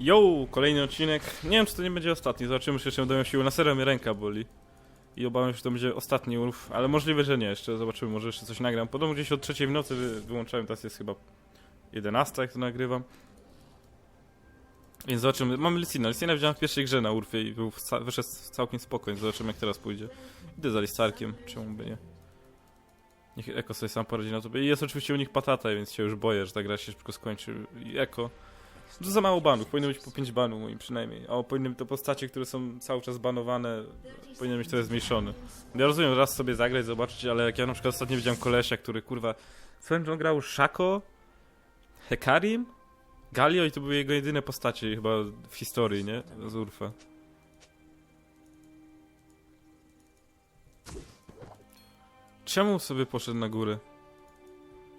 Yo, kolejny odcinek. Nie wiem, czy to nie będzie ostatni. Zobaczymy, czy jeszcze będę miał siłę. Na serio mnie ręka boli. I obawiam się, że to będzie ostatni urw, ale możliwe, że nie. Jeszcze zobaczymy, może jeszcze coś nagram. Podobno gdzieś od trzeciej w nocy wy- wyłączałem, teraz jest chyba 11, jak to nagrywam. Więc zobaczymy. Mamy Lysina. Lysina widziałem w pierwszej grze na urfie i był wyszedł całkiem spokojnie. Zobaczymy, jak teraz pójdzie. Idę za Listarkiem, czemu by nie. Niech Eko sobie sam poradzi na to. I jest oczywiście u nich patata, więc się już boję, że ta gra się szybko skończy. I Eko. To za mało banów, powinno być po 5 banów moim przynajmniej. A powinny to postacie, które są cały czas banowane, powinien być trochę zmniejszony. Ja rozumiem, raz sobie zagrać, zobaczyć, ale jak ja na przykład ostatnio widziałem kolesia, który kurwa. Swoim że on grał Shako, Hekarim, Galio i to były jego jedyne postacie chyba w historii, nie? Z Urfa. Czemu sobie poszedł na górę?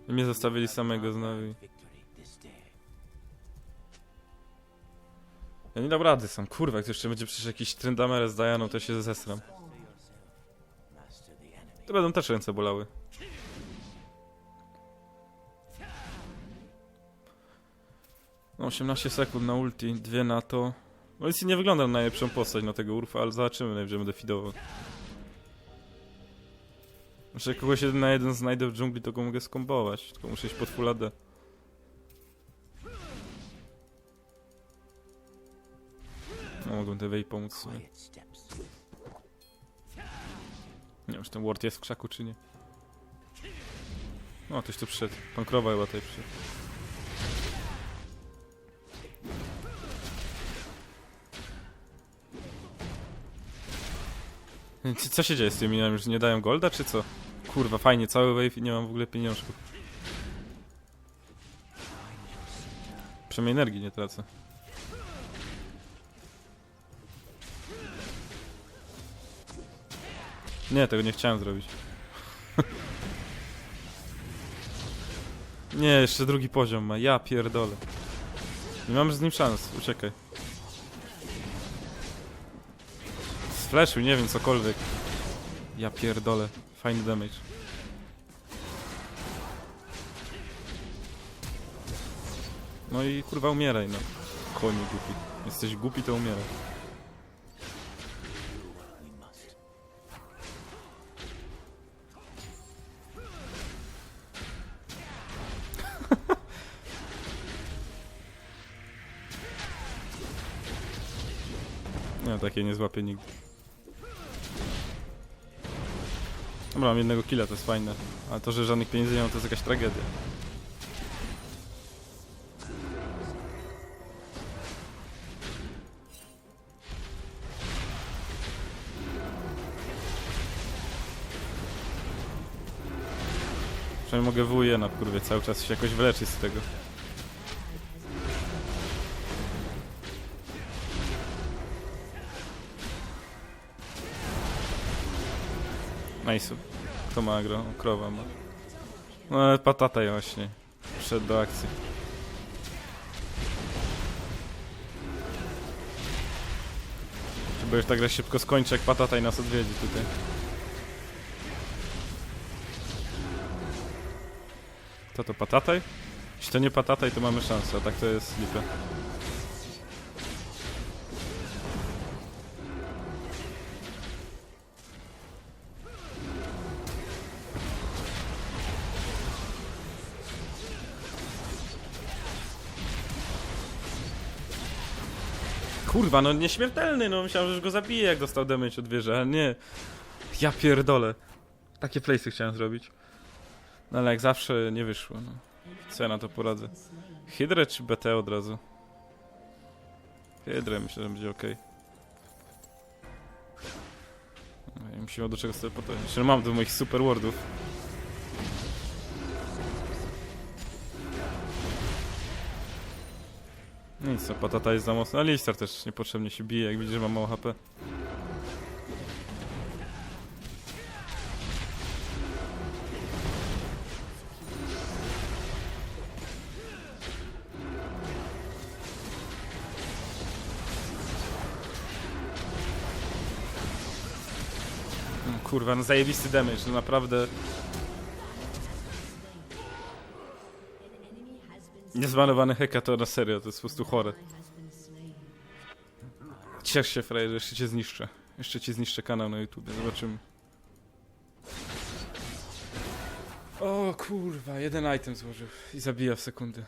I mnie zostawili samego z Navi. Ja nie dam rady sam, kurwa, jak to jeszcze będzie przecież jakiś Tryndamere z Dianą, to się zesram. To będą też ręce bolały. No, 18 sekund na ulti, dwie na to. No nic nie wygląda na najlepszą postać na tego Urfa, ale zobaczymy, najwyżej będę fidował. Jak kogoś jeden na jeden znajdę w dżungli, to go mogę skombować, tylko muszę iść pod full AD. No, mogłem tej pomóc. Nie wiem, czy ten ward jest w krzaku, czy nie. No, ktoś tu przyszedł. Pan Krowa chyba tutaj przyszedł. Co- się dzieje z tymi? Już nie dają golda, czy co? Kurwa, fajnie, cały wave i nie mam w ogóle pieniążków. Przynajmniej energii nie tracę. Nie, tego nie chciałem zrobić. nie, jeszcze drugi poziom ma. Ja pierdolę. Nie mam z nim szans, uciekaj. Sflashuj, nie wiem, cokolwiek. Ja pierdolę. Fajny damage. No i kurwa umieraj, no. Koniu głupi. Jesteś głupi, to umieraj. Nie, złapię nigdy. Dobra, mam jednego killa, to jest fajne. Ale to, że żadnych pieniędzy nie mam, to jest jakaś tragedia. Przynajmniej mogę WE na kurwie cały czas się jakoś wyleczyć z tego. Nice. Kto ma agro? Krowa ma. No ale patata właśnie. Wszedł do akcji. Chyba już tak szybko skończy, jak patata i nas odwiedzi tutaj. To to patataj? Jeśli to nie patataj, to mamy szansę, a tak to jest lipa. Kurwa, no nieśmiertelny, no myślałem, że już go zabije, jak dostał damage od wieży, ale nie. Ja pierdolę. Takie playsy chciałem zrobić. No ale jak zawsze nie wyszło, no. Co ja na to poradzę? Hydrę czy BT od razu? Hydrę myślę, że będzie ok. Musimy do czego sobie potem. Jeszcze mam do moich super wardów. Nic, no, patata jest za mocna. A Listar też niepotrzebnie się bije, jak widzisz, że ma mało HP. No, kurwa, no zajebisty damage, no naprawdę. Heka to na serio, to jest po prostu chore. Ciesz się, frajerze, jeszcze cię zniszczę. Jeszcze ci zniszczę kanał na YouTube, zobaczymy. O kurwa, jeden item złożył i zabija w sekundę.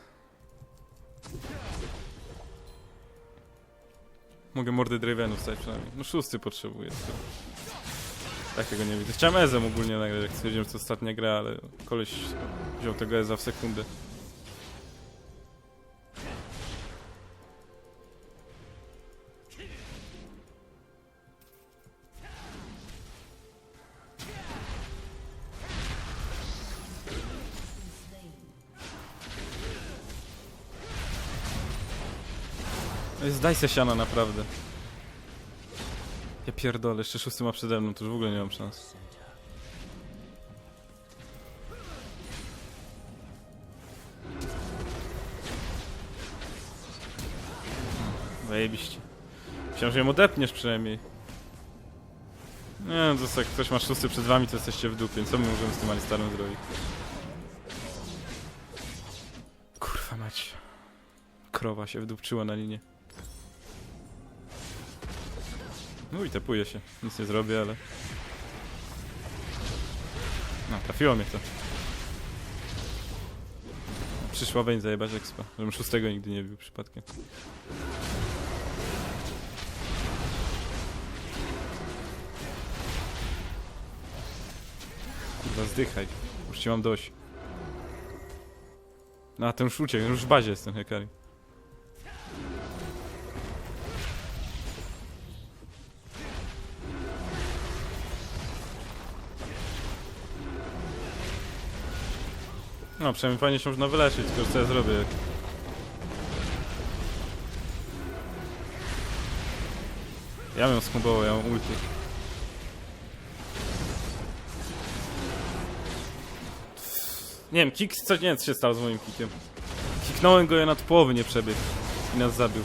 Mogę mordy Dravenów stać przynajmniej. No szósty potrzebuję. Takiego nie widzę. Chciałem Ezem ogólnie nagrać, jak stwierdziłem, że to ostatnia gra, ale koleś wziął tego Eza w sekundę. Zdaj se siana, naprawdę. Ja pierdolę, jeszcze szósty ma przede mną, to już w ogóle nie mam szans. Zajebiście. Myślałem, że ją odepniesz przynajmniej. Nie, no to jak ktoś ma szósty przed wami, to jesteście w dupie. Co my możemy z tym Alistarem zrobić? Kurwa mać. Krowa się wdupczyła na linię. I tepuje się. Nic nie zrobię, ale... No, trafiło mnie to. Przyszła weń zajebać expa. Żebym szóstego nigdy nie bił przypadkiem. Kurwa, zdychaj. Już ci mam dość. No, a ten już uciekł, już w bazie jest ten Hekari. No, przynajmniej fajnie się można wyleczyć, tylko co ja zrobię? Ja bym skumbował, ja mam ulti. Nie wiem, kick, coś, nie wiem co się stało z moim kickiem. Kiknąłem go, ja nad połowy nie przebiegł. I nas zabił.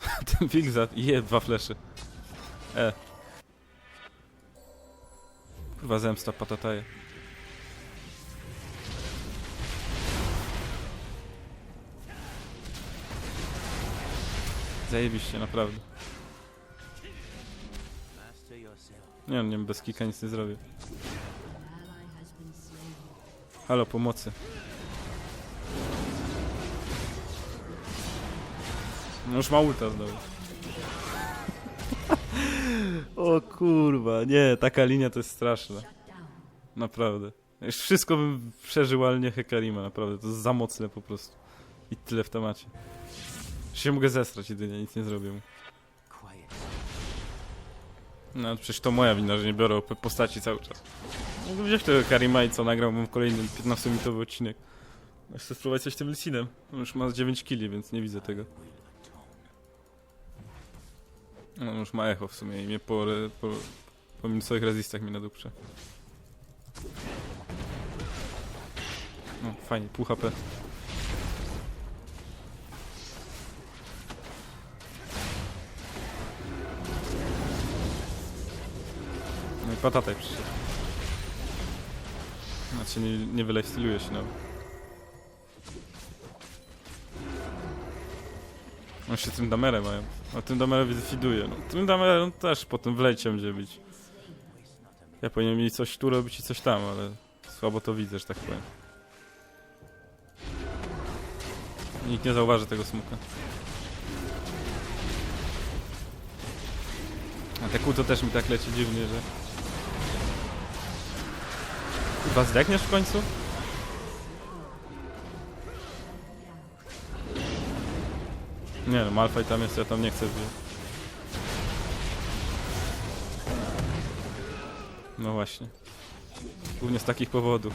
Ten Bigzat, je, dwa flesze. E. Kurwa zemsta patataje. Zajebiście, naprawdę. Nie nie bez kika nic nie zrobię. Halo, pomocy. No już ma ulta znowu. O kurwa, nie, taka linia to jest straszna. Naprawdę. Już wszystko bym przeżył, ale nie Hekarima, naprawdę. To jest za mocne po prostu. I tyle w temacie. Się mogę zestrać jedynie, nic nie zrobię. No przecież to moja wina, że nie biorę postaci cały czas. Mógłbym wziąć tego Karima i co, nagrałbym kolejny 15-minutowy odcinek. Chcę spróbować coś z tym Lysinem. On już ma 9 killi, więc nie widzę tego. No, on już ma echo w sumie i mnie po, po, po minusowych rezistach mnie nadupcze. No, fajnie, pół HP. No i patataj przyszedł. Znaczy nie, nie wylifestyluje się nawet. On się tym damerem mają. A tym damerem fiduje. No, tym damerem też potem w lejcie będzie być. Ja powinienem mieć coś tu robić i coś tam, ale słabo to widzę, że tak powiem. Nikt nie zauważy tego smuka. A te kół to też mi tak leci dziwnie, że... Chyba zdechniesz w końcu? Nie no, Malfaj tam jest, ja tam nie chcę wbić. No właśnie. Głównie z takich powodów.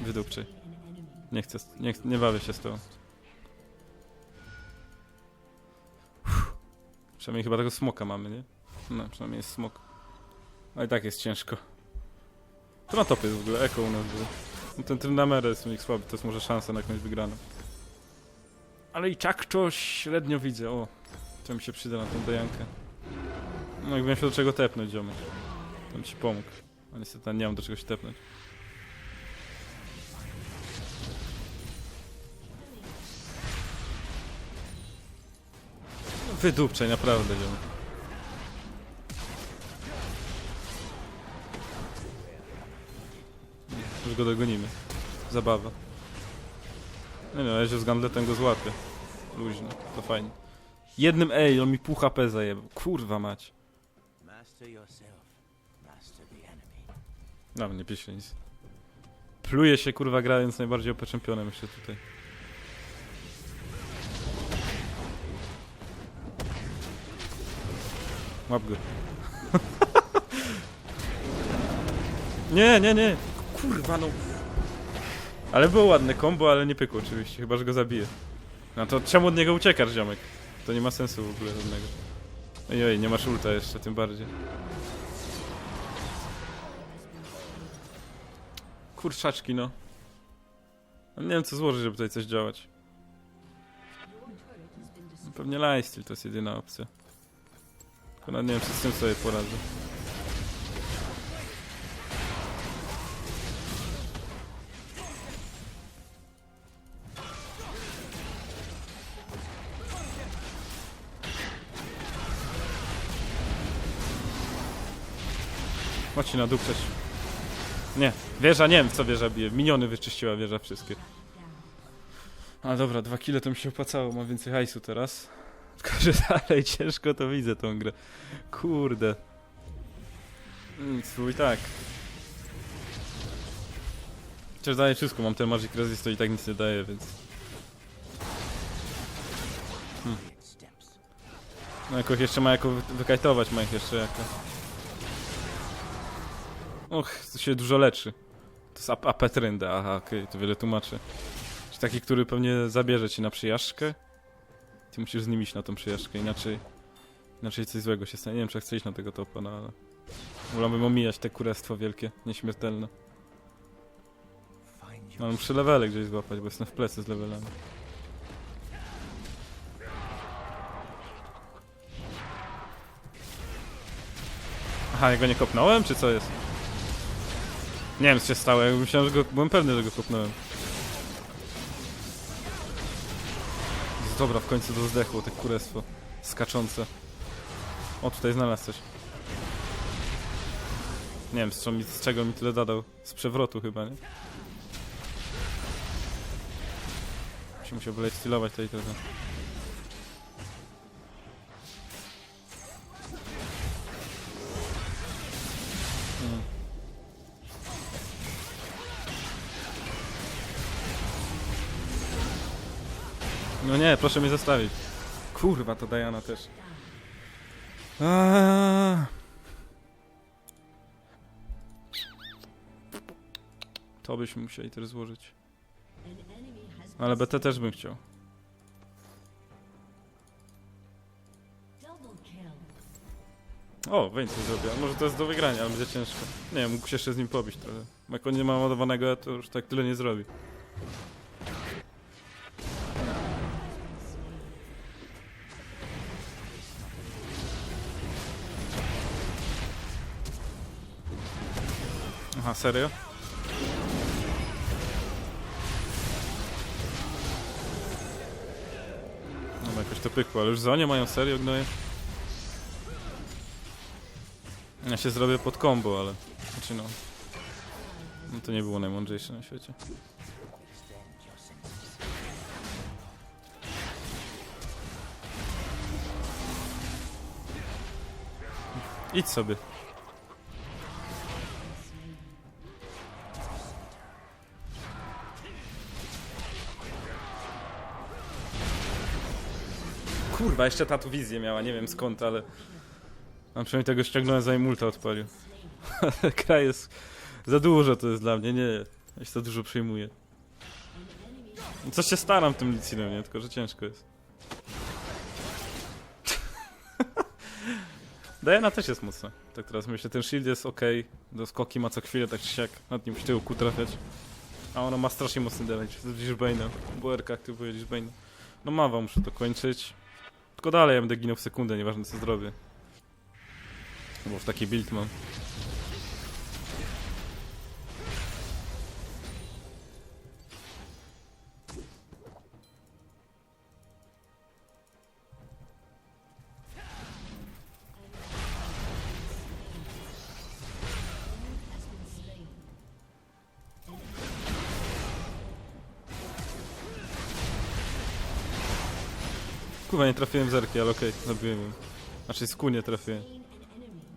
Wydupczej. Nie chcę, nie, nie bawię się z. Uff. Przynajmniej chyba tego smoka mamy, nie? No, przynajmniej jest smok. No i tak jest ciężko. To na topie jest w ogóle, eko u nas było. No ten Tryndamere jest u nich słaby, to jest może szansa na jakąś wygraną. Ale i to średnio widzę, o. To mi się przyda na tą dejankę. No jakbym się do czego tepnąć, ziomek. To bym ci pomógł. A niestety nie mam do czego się tepnąć. Wydupczaj, naprawdę, ziom. Już go dogonimy. Zabawa. Nie no, ja się z Gandletem go złapię. Luźno, to fajnie. Jednym ej, on mi pół HP zajebał. Kurwa mać. No, nie pisze nic. Pluje się kurwa grając najbardziej OP czempionem jeszcze tutaj. Łap go. nie, nie, nie. Kurwa no. Ale było ładne combo, ale nie pykło oczywiście, chyba że go zabije. No to czemu od niego uciekasz, ziomek? To nie ma sensu w ogóle żadnego. Ojej, nie masz ulta jeszcze, tym bardziej. Kurczaczki, no. No Nie wiem co złożyć, żeby tutaj coś działać. No Pewnie lifesteal to jest jedyna opcja. Tylko nie wiem, czy z tym sobie poradzę. Chodź się naduprzeć. Nie, wieża, nie wiem w co wieża bije. Miniony wyczyściła wieża wszystkie. A dobra, dwa kile to mi się opłacało, mam więcej hajsu teraz. Tylko, że dalej ciężko to widzę tą grę. Kurde. Mm, Spróbuj tak. Chociaż daje wszystko, mam ten Magic Resist, to i tak nic nie daje, więc... Steps. No jakoś jeszcze ma jako wy- wykajtować, ma ich jeszcze jako. Och, to się dużo leczy. To jest ap apetrynda, aha, okej, to wiele tłumaczy. Czy taki, który pewnie zabierze ci na przyjażdżkę? Ty musisz z nim iść na tą przyjażdżkę, inaczej... Inaczej coś złego się stanie. Nie wiem, czy chcę iść na tego topa, no ale... Wolałbym omijać te kurestwo wielkie, nieśmiertelne. Find No, muszę levele gdzieś złapać, bo jestem w plecy z levelami. Aha, ja go nie kopnąłem, czy co jest? Nie wiem, co się stało, ja myślałem, że go... Byłem pewny, że go kopnąłem. Dobra, w końcu to zdechło, te kurestwo. Skaczące. O, tutaj znalazł coś. Nie wiem, z, czego mi, z czego mi tyle dadał. Z przewrotu chyba, nie? Się musiał wyleć stylować tutaj trochę. No nie, proszę mnie zostawić. Kurwa, to Diana też. Aaaa. To byśmy musieli też złożyć. Ale BT też bym chciał. O, więcej zrobię. A Może to jest do wygrania, ale będzie ciężko. Nie mógł się jeszcze z nim pobić trochę. Jak on nie ma ładowanego, to już tak tyle nie zrobi. Aha, serio? No jakoś to pykło, ale już zonie mają serio gnoje? Ja się zrobię pod combo, ale... Znaczy no... No to nie było najmądrzejsze na świecie. Idź sobie. Kurwa, jeszcze ta tu wizję miała, nie wiem skąd, ale... A przynajmniej tego ściągnąłem zanim multa odpalił. Kraj jest... Za dużo to jest dla mnie, nie. Ja się to dużo przejmuję. Coś się staram tym licinem, nie? Tylko, że ciężko jest. Diana też jest mocna. Tak teraz myślę, ten shield jest ok. Do skoki ma co chwilę, tak czy siak. Nad nim musi tyłku trafiać. A ona ma strasznie mocny damage. Bo RK aktywuje liczb Bane'a. No mawa, muszę to kończyć. Tylko dalej ja będę ginął w sekundę, nieważne co zrobię. Bo w taki build mam. Kurwa, nie trafiłem w zerki, ale okej, zabiłem ją. Znaczy z nie trafiłem.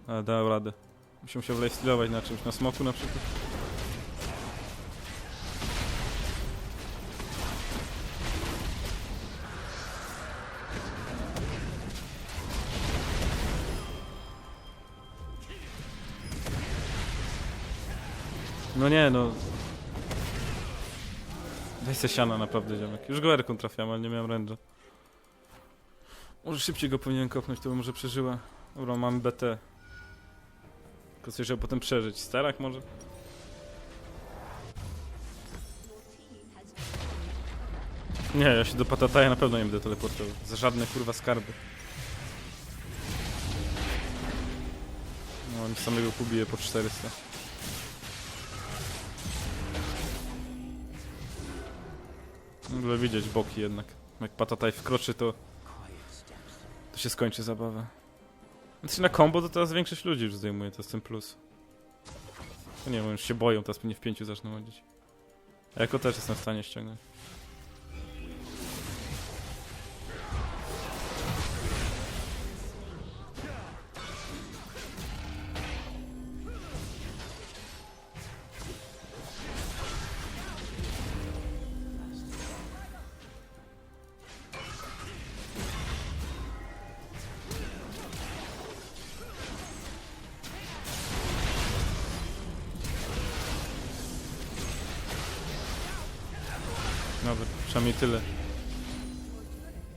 Ale dał radę. Musimy się wlejstylować na czymś, na smoku na przykład. No nie, no. Daj se siana naprawdę, ziomek. Już go erką trafiam, ale nie miałem ręcza. Może szybciej go powinien kopnąć, to by może przeżyła. Dobra, mam BT. Tylko coś, żeby potem przeżyć. Starak może? Nie, ja się do Patataja na pewno nie będę teleportował. Za żadne kurwa skarby. No, on samego pobije po 400. W ogóle widzieć boki jednak. Jak Patataj wkroczy, to. To się skończy zabawa. Znaczy na combo to teraz większość ludzi już zdejmuje, to jest ten plus. To nie wiem, już się boją, teraz pewnie w pięciu zaczną chodzić. Jako też jestem w stanie ściągnąć. Dobra, przynajmniej tyle.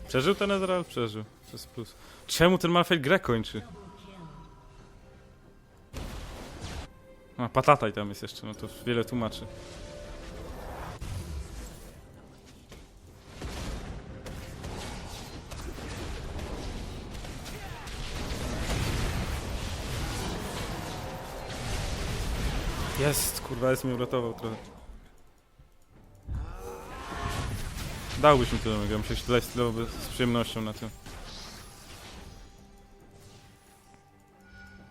Przeżył ten Ezreal? Przeżył. To jest plus. Czemu ten Malphite grę kończy? A, patataj tam jest jeszcze, no to wiele tłumaczy. Jest, kurwa, jest mnie uratował trochę. Dałbyś mi to, ja bym się tyle stylowy z przyjemnością na tym.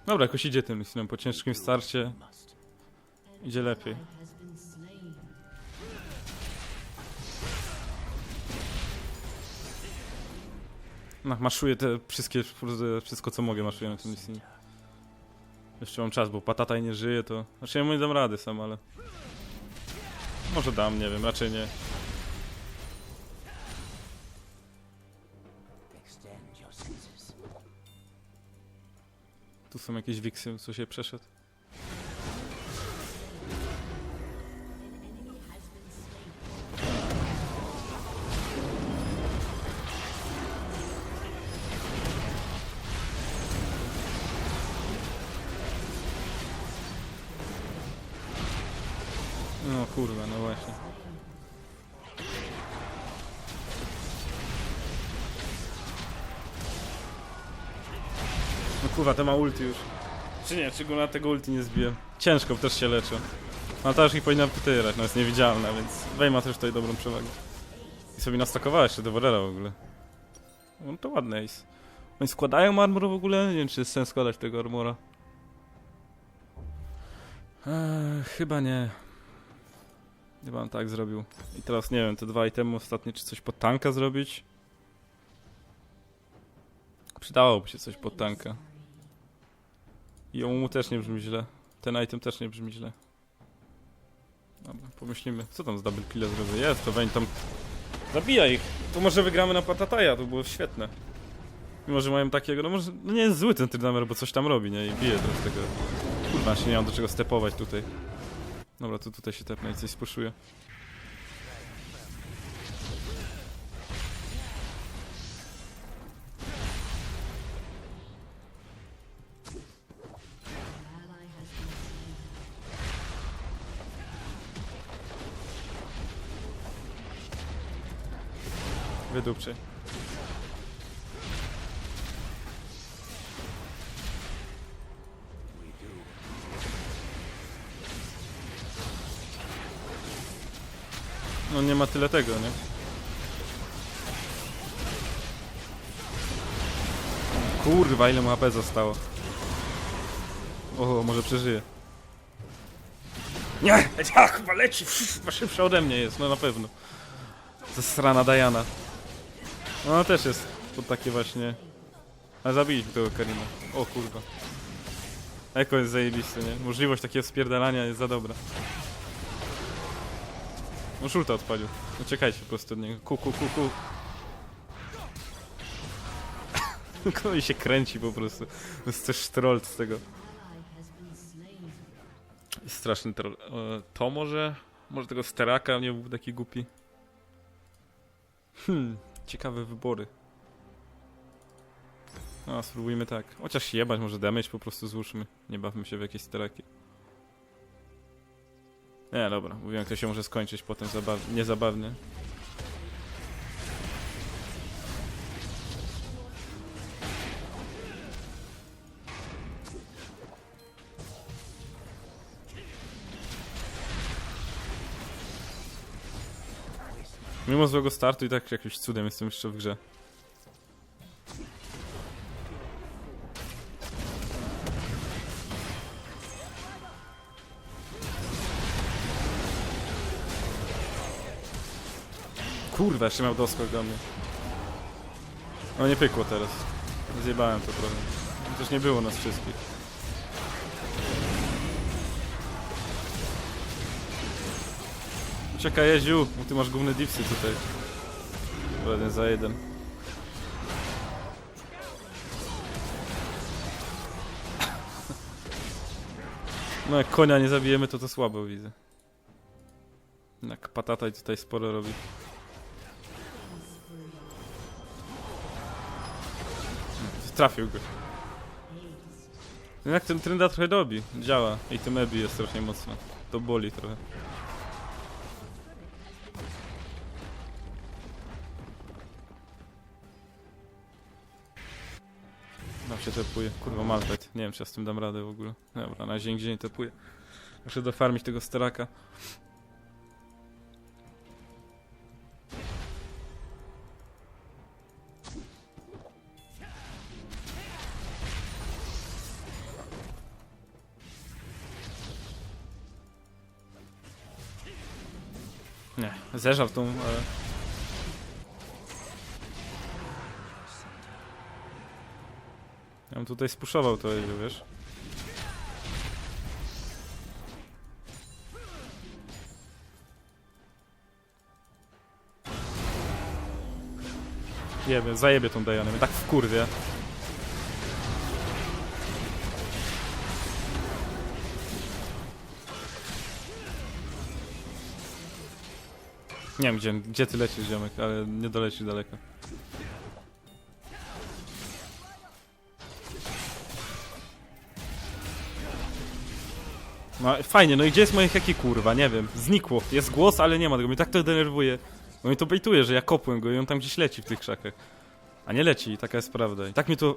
Dobra, jakoś idzie tym Lissinem, po ciężkim starcie idzie lepiej. No, maszuję te wszystkie, wszystko co mogę maszuję na tym Lissinie. Jeszcze mam czas, bo patataj nie żyje, to... Znaczy ja mu nie dam rady sam, ale... Może dam, nie wiem, raczej nie. Są jakieś wiksy, co się przeszedł. No kurwa, no właśnie. Kurwa, to ma ulti już. Czy nie, czy go na tego ulti nie zbiję? Ciężko, też się leczę. No to już nie powinna pytyrać, no jest niewidzialna, więc Wej ma też tutaj dobrą przewagę. I sobie nastakowała jeszcze do Warrera w ogóle. No to ładny ace. Oni składają armor w ogóle? Nie wiem, czy jest sens składać tego armora. Eee, chyba nie. Chyba on tak zrobił. I teraz nie wiem, te dwa itemy ostatnie, czy coś pod tanka zrobić? Przydałoby się coś pod tanka. I mu też nie brzmi źle. Ten item też nie brzmi źle. Dobra, pomyślimy. Co tam z double killa zrobię? Jest, to weź tam... Zabija ich! To może wygramy na Patataja, to było świetne. Mimo, że mają takiego, no może... No nie jest zły ten Trydamer, bo coś tam robi, nie? I bije teraz tego... Kurwa, się nie mam do czego stepować tutaj. Dobra, to tutaj się tepnę i coś spuszuję. Do. No nie ma tyle tego, nie? Kurwa, ile mu HP zostało. O, może przeżyje. Nie! Ja, chyba leci! Szybsza ode mnie jest, no na pewno. Zasrana Diana. No też jest pod takie właśnie... A zabiliśmy tego Karina. O kurwa. Eko jest zajebisty, nie? Możliwość takiego spierdalania jest za dobra. No szulta odpalił. Uciekajcie po prostu od niego. Ku, ku, ku, ku. Koleś się kręci po prostu. To jest też troll z tego. Straszny troll. E, To może? Może tego steraka nie był taki głupi? Hmm, ciekawe wybory. No, spróbujmy tak. Chociaż jebać, może damage po prostu złóżmy. Nie bawmy się w jakieś steraki. Nie, dobra. Mówiłem, to się może skończyć potem zabaw niezabawnie. Mimo złego startu i tak jakimś cudem jestem jeszcze w grze. Kurwa, jeszcze miał doskok do mnie. No nie pykło teraz. Zjebałem to trochę. Też nie było nas wszystkich. Czekaj, Jeziu, bo ty masz główne dipsy tutaj. Dobra, Jeden za jeden. No jak konia nie zabijemy, to to słabo widzę. Jak patataj tutaj sporo robi. Trafił go. No jak ten trenda trochę dobi, działa. I tym Ebi jest strasznie mocno. To boli trochę. Się tepuje. Kurwa Malphite. Nie wiem czy ja z tym dam radę w ogóle. Dobra, na razie nigdzie nie tepuję. Muszę dofarmić tego steraka. Nie, zeżarł tą, ale... Ja bym tutaj spuszował to, wiesz? Jebie, zajebie tą mnie tak w kurwie. Nie wiem gdzie, gdzie ty lecisz ziomek, ale nie dolecisz daleko. No fajnie, no i gdzie jest moje heki kurwa, nie wiem, znikło, jest głos, ale nie ma tego, mnie tak to denerwuje. Bo mnie to bejtuje, że ja kopłem go i on tam gdzieś leci w tych krzakach. A nie leci, taka jest prawda. I tak mi to...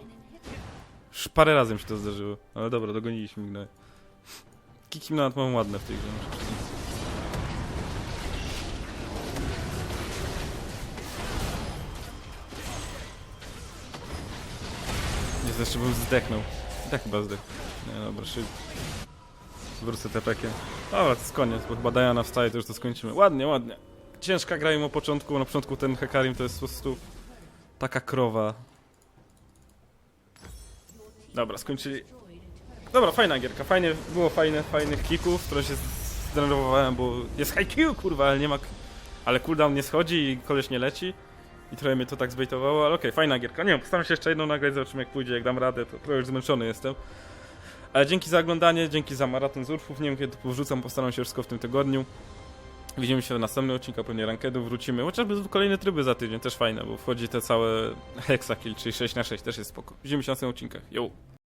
Już parę razy mi się to zdarzyło. Ale dobra, dogoniliśmy go. Kiki nawet mam ładne w tej grze. Nie, jeszcze bym zdechnął. I tak chyba zdechł. Nie, dobra, szybko. Wrócę tepekiem. Dobra, to jest koniec, bo chyba Diana wstaje, to już to skończymy. Ładnie, ładnie. Ciężka gra im o początku, na początku ten Hekarim to jest po prostu taka krowa. Dobra, skończyli. Dobra, fajna gierka, fajnie, było fajne, fajnych kików, które się zdenerwowałem, bo jest high Q, kurwa, ale nie ma... Ale cooldown nie schodzi i koleś nie leci. I trochę mnie to tak zbejtowało, ale okej, fajna gierka. Nie wiem, postaram się jeszcze jedną nagrać, zobaczymy jak pójdzie, jak dam radę, to trochę już zmęczony jestem. Ale dzięki za oglądanie, dzięki za maraton z urfów. Nie wiem kiedy to powrzucam, postaram się wszystko w tym tygodniu. Widzimy się w następnym odcinku, pewnie rankedu wrócimy. Chociażby tu kolejne tryby za tydzień, też fajne, bo wchodzi te całe hexakill, czyli 6 na 6 też jest spoko. Widzimy się w następnych odcinkach. Yo!